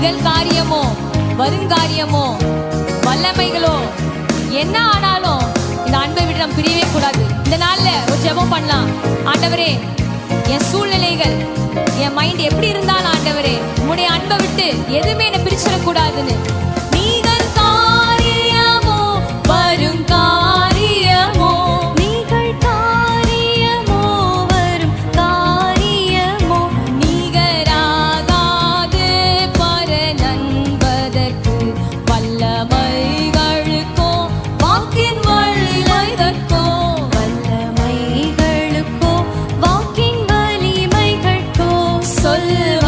நிகழ்காரியமோ வருங்காரியமோ வல்லமைகளோ என்ன ஆனாலும் இந்த அன்பை விட்டு நம்ம பிரியவே கூடாது. இந்த நாள்ல ஒரு ஜெபம் பண்ணலாம். ஆண்டவரே என் சூழ்நிலைகள் என் மைண்ட் எப்படி இருந்தாலும் ஆண்டவரே உடைய அன்பை விட்டு எதுவுமே என்னை பிரிச்சிடக்கூடாதுன்னு. 所以